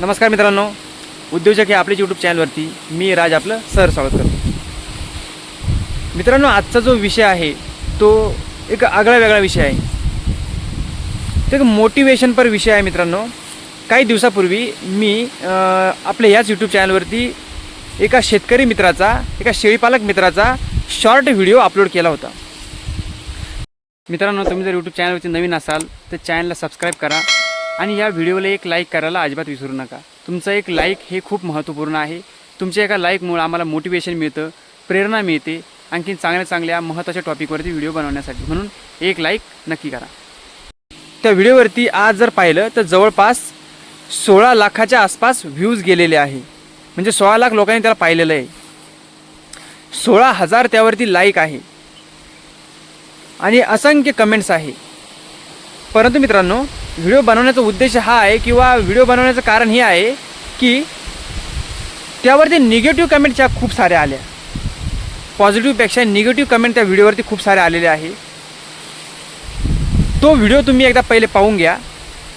नमस्कार मित्रांनो. उद्योजक हे आपल्याच यूट्यूब चॅनलवरती मी राज आपलं सर स्वागत करतो. मित्रांनो आजचा जो विषय आहे तो एक आगळा वेगळा विषय आहे. तो एक मोटिवेशनपर विषय आहे मित्रांनो. काही दिवसापूर्वी मी आपल्या याच यूट्यूब चॅनलवरती एका शेतकरी मित्राचा एका शेळीपालक मित्राचा शॉर्ट व्हिडिओ अपलोड केला होता. मित्रांनो तुम्ही जर यूट्यूब चॅनलवरती नवीन असाल तर चॅनलला सबस्क्राईब करा. आणि या व्हिडिओला एक लाईक करायला अजिबात विसरू नका. तुमचं एक लाईक हे खूप महत्त्वपूर्ण आहे. तुमच्या एका लाईकमुळं आम्हाला मोटिवेशन मिळतं प्रेरणा मिळते आणखी चांगल्या चांगल्या महत्त्वाच्या टॉपिकवरती व्हिडिओ बनवण्यासाठी. म्हणून एक लाईक नक्की करा. त्या व्हिडिओवरती आज जर पाहिलं तर जवळपास सोळा लाखाच्या आसपास व्ह्यूज गेलेले आहे. म्हणजे सोळा लाख लोकांनी त्याला पाहिलेलं आहे. सोळा हजार त्यावरती लाईक आहे. आणि असंख्य कमेंट्स आहे. परंतु मित्रांनो व्हिडिओ बनवण्याचा उद्देश हा आहे किंवा व्हिडिओ बनवण्याचं कारण हे आहे की त्यावरती निगेटिव्ह कमेंट ज्या खूप साऱ्या आल्या. पॉझिटिव्हपेक्षा निगेटिव्ह कमेंट त्या व्हिडिओवरती खूप साऱ्या आलेल्या आहे. तो व्हिडिओ तुम्ही एकदा पहिले पाहून घ्या.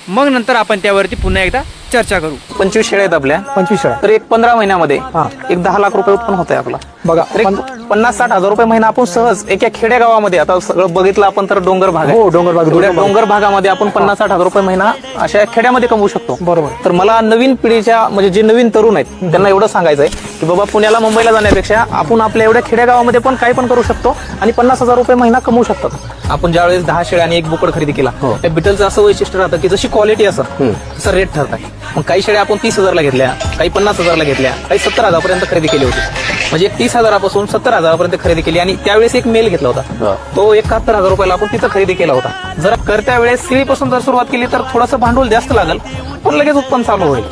मग नंतर आपण त्यावरती पुन्हा एकदा चर्चा करू. पंचवीस शेळ्या आहेत आपल्या. पंचवीस शाळा तर एक पंधरा महिन्यामध्ये हा. एक दहा लाख रुपये उत्पन्न होत आहे आपला. बघा तर एक पन्नास साठ हजार रुपये महिना आपण सहज एका खेड्या गावामध्ये आता सगळं बघितलं आपण तर डोंगर भाग आहे. हो, डोंगर भाग, एवढ्या डोंगर भाग. डोंगर भागामध्ये आपण पन्नास साठ हजार रुपये महिना अशा खेड्यामध्ये कमवू शकतो. बरोबर. तर मला नवीन पिढीच्या म्हणजे जे नवीन तरुण आहेत त्यांना एवढं सांगायचं आहे की बाबा पुण्याला मुंबईला जाण्यापेक्षा आपण आपल्या एवढ्या खेड्यागावामध्ये पण काही पण करू शकतो आणि पन्नास हजार रुपये महिना कमवू शकतात. आपण ज्यावेळेस दहा शेळ्या आणि एक बोकड खरेदी केला त्या बिटलचं असं वैशिष्ट्य राहतं की जशी क्वालिटी असं तसं रेट ठरतात मग काही शेळ्या आपण तीस हजारला घेतल्या काही पन्नास हजारला घेतल्या काही सत्तर हजारपर्यंत खरेदी केली होती. म्हणजे एक तीस हजारापासून सत्तर हजारापर्यंत खरेदी केली आणि त्यावेळेस एक मेल घेतला होता. तो एकाहत्तर हजार रुपयाला आपण तिथं खरेदी केला होता. जर करत्या वेळेस सिळीपासून जर सुरुवात केली तर थोडंसं भांडवल जास्त लागेल पण लगेच उत्पन्न चालू होईल.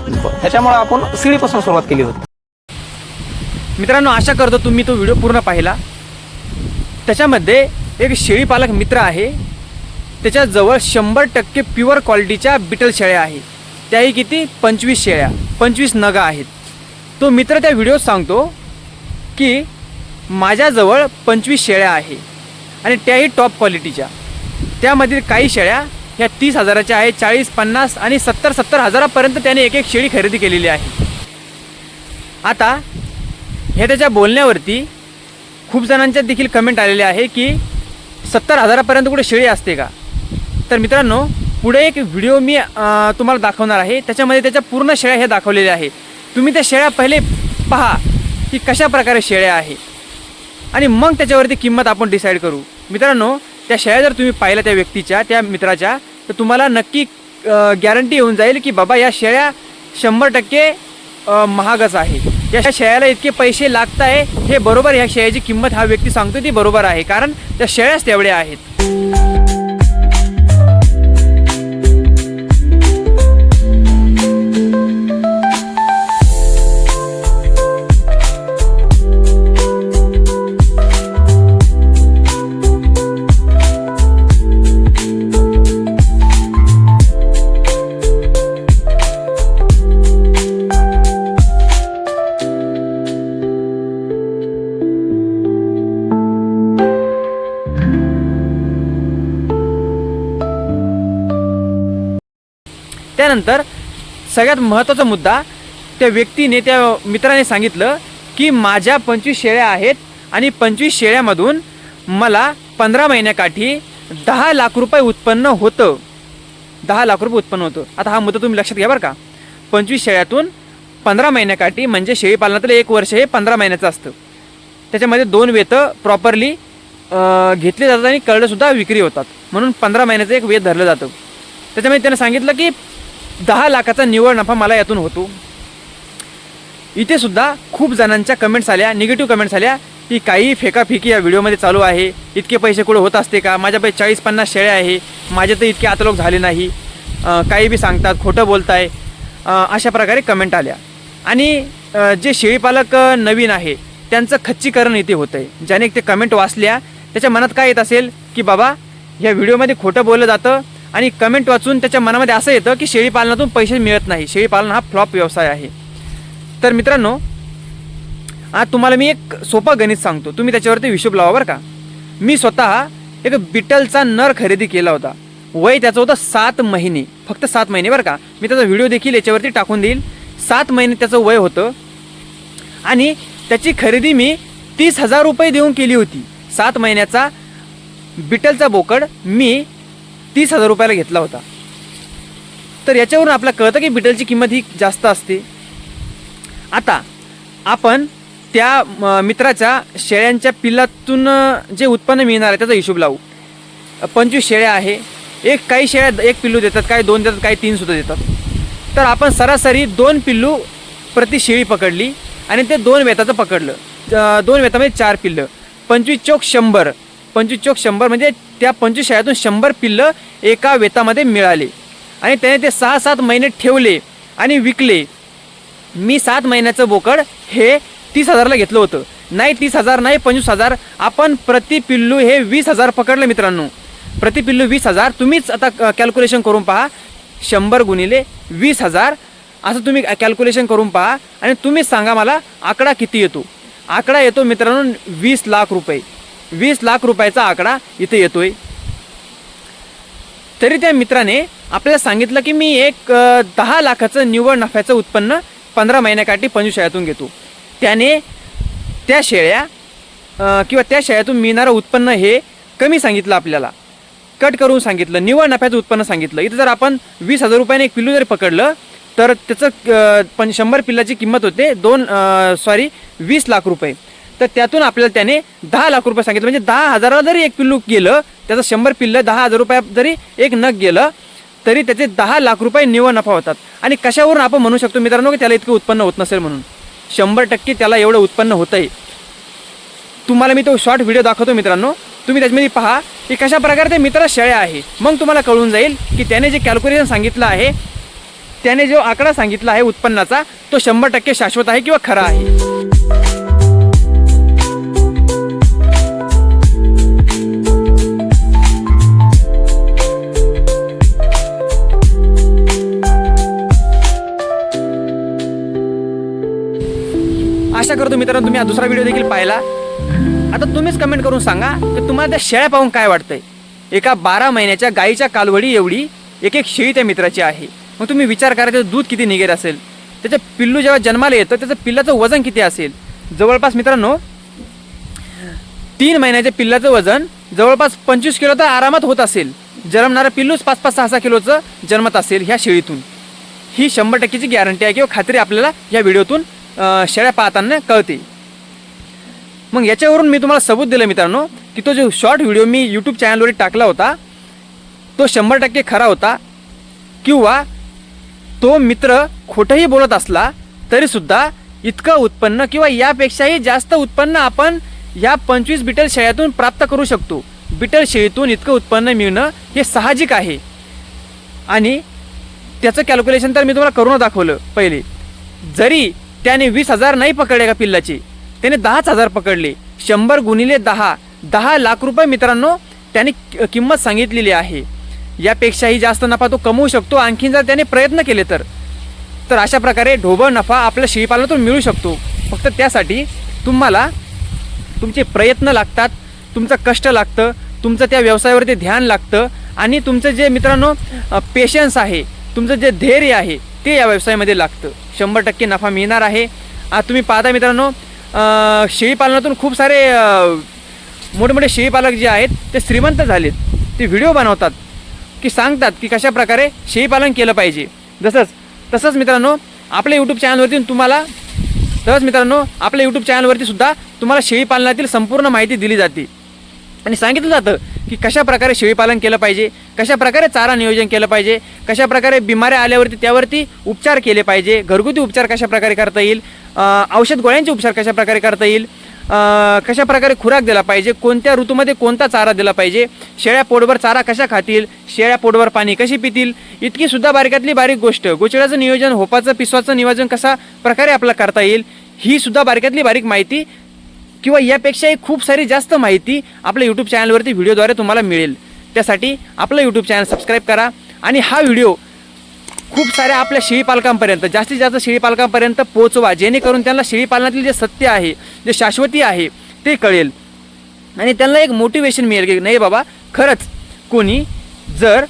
त्याच्यामुळे आपण सिळीपासून सुरुवात केली होती. मित्रांनो आशा करतो तुम्ही तो व्हिडिओ पूर्ण पाहिला. त्याच्यामध्ये एक शेळीपालक मित्र आहे. त्याच्याजवळ शंभर टक्के प्युअर क्वालिटीच्या बिटल शेळ्या आहे त्याही किती? पंचवीस शेळ्या पंचवीस नगा आहेत. तो मित्र त्या व्हिडिओत सांगतो की माझ्याजवळ पंचवीस शेळ्या आहे आणि त्याही टॉप क्वालिटीच्या त्यामधील काही शेळ्या ह्या तीस हजाराच्या आहेत चाळीस पन्नास आणि सत्तर सत्तर हजारापर्यंत त्याने एक एक शेळी खरेदी केलेली आहे. आता हे त्याच्या बोलण्यावरती खूप जणांच्या देखील कमेंट आलेले आहे की सत्तर हजारापर्यंत कुठे शेळी असते का? तर मित्रांनो पुढे एक व्हिडिओ मी तुम्हाला दाखवणार आहे. त्याच्यामध्ये त्याच्या पूर्ण शेळ्या हे दाखवलेल्या आहे. तुम्ही त्या शेळ्या पहिले पहा. की कशा प्रकारे शेळ्या आहे आणि मग त्याच्यावरती किंमत आपण डिसाईड करू. मित्रांनो त्या शेळ्या जर तुम्ही पाहिल्या त्या व्यक्तीच्या त्या मित्राच्या तर तुम्हाला नक्की गॅरंटी येऊन जाईल की बाबा या शेळ्या शंभर टक्के महागच आहे. या शेळ्याला इतके पैसे लागत आहे हे बरोबर ह्या शेळ्याची किंमत हा व्यक्ती सांगतो ती बरोबर आहे. कारण त्या शेळ्याच तेवढ्या आहेत. त्यानंतर सगळ्यात महत्त्वाचा मुद्दा त्या व्यक्तीने त्या मित्राने सांगितलं की माझ्या पंचवीस शेळ्या आहेत आणि पंचवीस शेळ्यामधून मला पंधरा महिन्याकाठी दहा लाख रुपये उत्पन्न होतं. दहा लाख रुपये उत्पन्न होतं. आता हा मुद्दा तुम्ही लक्षात घ्या बरं का. पंचवीस शेळ्यातून पंधरा महिन्याकाठी म्हणजे शेळीपालनातलं एक वर्ष हे पंधरा महिन्याचं असतं. त्याच्यामध्ये दोन वेतं प्रॉपरली घेतले जातात आणि कळडंसुद्धा विक्री होतात. म्हणून पंधरा महिन्याचं एक वेत धरलं जातं. त्याच्यामध्ये त्यानं सांगितलं की दहा लाखाचा निव्वळ नफा मला यातून होतो. इथे सुद्धा खूप जणांच्या कमेंट्स आल्या निगेटिव्ह कमेंट्स आल्या की काही फेकाफेकी या व्हिडिओमध्ये चालू आहे. इतके पैसे कुठे होत असते का? माझ्यापैकी चाळीस पन्नास शेळ्या आहे. माझे तर इतके आतलोक झाले नाही. काही बी सांगतात खोटं बोलताय. अशा प्रकारे कमेंट आल्या. आणि जे शेळीपालक नवीन आहे त्यांचं खच्चीकरण इथे होतं आहे ज्याने ते कमेंट वाचल्या त्याच्या मनात काय येत असेल? की बाबा ह्या व्हिडिओमध्ये खोटं बोललं जातं आणि कमेंट वाचून त्याच्या मनामध्ये असं येतं की शेळीपालनातून पैसे मिळत नाही. शेळीपालन हा फ्लॉप व्यवसाय आहे. तर मित्रांनो आज तुम्हाला मी एक सोपं गणित सांगतो. तुम्ही त्याच्यावरती हिशोब लावा बरं का. मी स्वतः एक बिटलचा नर खरेदी केला होता. वय त्याचं होतं सात महिने. फक्त सात महिने बरं का. मी त्याचा व्हिडिओ देखील याच्यावरती टाकून देईल. सात महिने त्याचं वय होतं. आणि त्याची खरेदी मी तीस हजार रुपये देऊन केली होती. सात महिन्याचा बिटलचा बोकड मी तीस हजार रुपयाला घेतला होता. तर याच्यावरून आपल्याला कळतं की बिटलची किंमत ही जास्त असते. आता आपण त्या म, मित्राच्या शेळ्यांच्या पिल्लातून जे उत्पन्न मिळणार आहे त्याचा हिशोब लावू. पंचवीस शेळ्या आहे. एक काही शेळ्या एक पिल्लू देतात काही दोन देतात काही तीन सुद्धा देतात. तर आपण सरासरी दोन पिल्लू प्रति शेळी पकडली आणि ते दोन वेताचं पकडलं. दोन वेतामध्ये चार पिल्लं. पंचवीस चौक शंभर. पंचवीस चौक शंभर म्हणजे त्या पंचवीस शाळेतून शंभर पिल्लं एका वेतामध्ये मिळाले. आणि त्याने ते सहा सात महिने ठेवले आणि विकले. मी सात महिन्याचं बोकड हे तीस हजारला घेतलं होतं. नाही तीस हजार नाही पंचवीस हजार. आपण प्रति पिल्लू हे वीस हजार पकडलं मित्रांनो. प्रति पिल्लू वीस हजार. तुम्हीच आता कॅल्क्युलेशन करून पहा. शंभर गुणिले वीस हजार. असं तुम्ही कॅल्क्युलेशन करून पहा. आणि तुम्हीच सांगा मला आकडा किती येतो. आकडा येतो मित्रांनो वीस लाख रुपये. वीस लाख रुपयाचा आकडा इथे येतोय. तरी त्या मित्राने आपल्याला सांगितलं की मी एक दहा लाखाचं निव्वळ नफ्याचं उत्पन्न पंधरा महिन्याकाठी पंचवीस शेळ्यातून घेतो. त्याने त्या शेळ्या किंवा त्या शेळ्यातून मिळणारं उत्पन्न हे कमी सांगितलं आपल्याला. कट करून सांगितलं निव्वळ नफ्याचं उत्पन्न सांगितलं. इथं जर आपण वीस हजार रुपयाने एक पिल्लू जरी पकडलं तर त्याचं पण शंभर पिल्लाची किंमत होते दोन सॉरी वीस लाख रुपये. तर त्यातून आपल्याला त्याने दहा लाख रुपये सांगितलं. म्हणजे दहा हजाराला जरी एक पिल्लू गेलं त्याचं शंभर पिल्लं दहा हजार रुपया जरी एक नग गेलं तरी त्याचे दहा लाख रुपये निव्वळ नफा होतात. आणि कशावरून आपण म्हणू शकतो मित्रांनो की त्याला इतकं उत्पन्न होत नसेल म्हणून? शंभर टक्के त्याला एवढं उत्पन्न होतं आहे तुम्हाला मी तो शॉर्ट व्हिडिओ दाखवतो मित्रांनो. तुम्ही त्याच्यामध्ये पहा की कशा प्रकारे ते मित्र शेळ्या आहे. मग तुम्हाला कळून जाईल की त्याने जे कॅल्क्युलेशन सांगितलं आहे त्याने जो आकडा सांगितला आहे उत्पन्नाचा तो शंभर टक्के शाश्वत आहे किंवा खरा आहे. आशा करतो मित्रांनो तुम्ही हा दुसरा व्हिडिओ देखील पाहिला. आता तुम्हीच कमेंट करून सांगा की तुम्हाला त्या शेळ्या पाहून काय वाटतंय. एका बारा महिन्याच्या गाईच्या कालवडी एवढी एक एक शेळी त्या मित्राची आहे. मग तुम्ही विचार करा त्याचं दूध किती निघेल असेल? त्याचं पिल्लू जेव्हा जन्माला येतं त्याचं पिल्लाचं वजन किती असेल? जवळपास मित्रांनो तीन महिन्याच्या पिल्लाचं वजन जवळपास पंचवीस किलो तर आरामात होत असेल. जन्मणारं पिल्लूच पाच पाच सहा सहा किलोचं जन्मत असेल ह्या शेळीतून. ही शंभर टक्केची गॅरंटी आहे किंवा खात्री आपल्याला या व्हिडिओतून शेळ्या पाहताना कळते. मग याच्यावरून मी तुम्हाला सबूत दिलं मित्रांनो की तो जो शॉर्ट व्हिडिओ मी यूट्यूब चॅनलवर टाकला होता तो शंभर टक्के खरा होता. किंवा तो मित्र खोटंही बोलत असला तरीसुद्धा इतकं उत्पन्न किंवा यापेक्षाही जास्त उत्पन्न आपण या पंचवीस बिटल शेळ्यातून प्राप्त करू शकतो. बिटल शेळीतून इतकं उत्पन्न मिळणं हे साहजिक आहे. आणि त्याचं कॅल्क्युलेशन तर मी तुम्हाला करून दाखवलं पहिले. जरी त्याने वीस हजार नाही पकडले का पिल्लाचे? त्याने दहाच हजार पकडले. शंभर गुणिले दहा दहा लाख रुपये मित्रांनो त्याने किंमत सांगितलेली आहे. यापेक्षाही जास्त नफा तो कमवू शकतो आणखीन जर त्याने प्रयत्न केले तर. तर अशा प्रकारे ढोबळ नफा आपल्या शेळीपालनातून मिळू शकतो. फक्त त्यासाठी तुम्हाला तुमचे प्रयत्न लागतात तुमचं कष्ट लागतं तुमचं त्या व्यवसायावरती ध्यान लागतं आणि तुमचं जे मित्रांनो पेशन्स आहे तुमचं जे धैर्य आहे ते या व्यवसायामध्ये लागतं. शंभर टक्के नफा मिळणार आहे. तुम्ही पाहता मित्रांनो शेळीपालनातून खूप सारे मोठमोठे शेळीपालक जे आहेत ते श्रीमंत झालेत. ते व्हिडिओ बनवतात की सांगतात की कशा प्रकारे शेळीपालन केलं पाहिजे. जसंच तसंच मित्रांनो आपल्या यूट्यूब चॅनलवरती तुम्हाला तसंच मित्रांनो आपल्या यूट्यूब चॅनलवरती सुद्धा तुम्हाला शेळीपालनातील संपूर्ण माहिती दिली जाते. आणि सांगितलं जातं की कशा प्रकारे शेळीपालन केलं पाहिजे कशा प्रकारे चारा नियोजन केलं पाहिजे कशा प्रकारे बिमाऱ्या आल्यावरती त्यावरती उपचार केले पाहिजे घरगुती उपचार कशा प्रकारे करता येईल औषध गोळ्यांचे उपचार कशा प्रकारे करता येईल कशा प्रकारे खुराक दिला पाहिजे कोणत्या ऋतूमध्ये कोणता चारा दिला पाहिजे शेळ्या पोटभर चारा कशा खातील शेळ्या पोटभर पाणी कशी पितील इतकी सुद्धा बारीकातली बारीक गोष्ट गोचिडाचं नियोजन होपाचं पिसवाचं नियोजन कशा प्रकारे आपलं करता येईल ही सुद्धा बारीकातली बारीक माहिती किंवा यापेक्षाही खूप सारी जास्त माहिती आपल्या यूट्यूब चॅनलवरती व्हिडिओद्वारे तुम्हाला मिळेल. त्यासाठी आपलं यूट्यूब चॅनल सबस्क्राईब करा आणि हा व्हिडिओ खूप साऱ्या आपल्या शेळीपालकांपर्यंत जास्तीत जास्त शेळीपालकांपर्यंत पोहोचवा जेणेकरून त्यांना शेळीपालनातील जे सत्य आहे जे शाश्वती आहे ते कळेल. आणि त्यांना एक मोटिवेशन मिळेल की नाही बाबा खरंच कोणी जर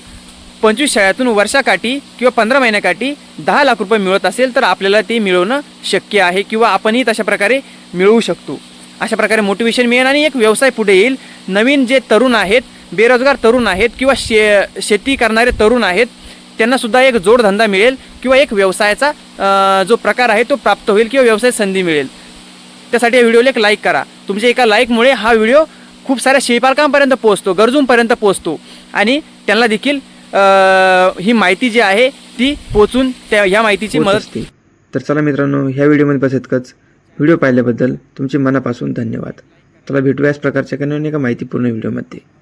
पंचवीस शाळेतून वर्षाकाठी किंवा पंधरा महिन्याकाठी दहा लाख रुपये मिळत असेल तर आपल्याला ते मिळवणं शक्य आहे किंवा आपणही तशा प्रकारे मिळवू शकतो. अशा प्रकारे मोटिवेशन मिळेल आणि एक व्यवसाय पुढे येईल. नवीन जे तरुण आहेत बेरोजगार तरुण आहेत किंवा शे शेती करणारे तरुण आहेत त्यांना सुद्धा एक जोडधंदा मिळेल किंवा एक व्यवसायाचा जो प्रकार आहे तो प्राप्त होईल किंवा व्यवसाय संधी मिळेल. त्यासाठी या व्हिडिओला एक लाईक करा. तुमच्या एका लाईकमुळे हा व्हिडिओ खूप साऱ्या शेळीपालकांपर्यंत पोहोचतो गरजूंपर्यंत पोहोचतो आणि त्यांना देखील ही माहिती जी आहे ती पोचून त्या ह्या माहितीची होत मदत तर चला मित्रांनो ह्या व्हिडिओमध्ये बस इतकंच. व्हिडिओ पाहिल्याबद्दल तुमचे मनापासून धन्यवाद. चला भेटूया याच प्रकारच्या काही एका माहितीपूर्ण व्हिडिओमध्ये.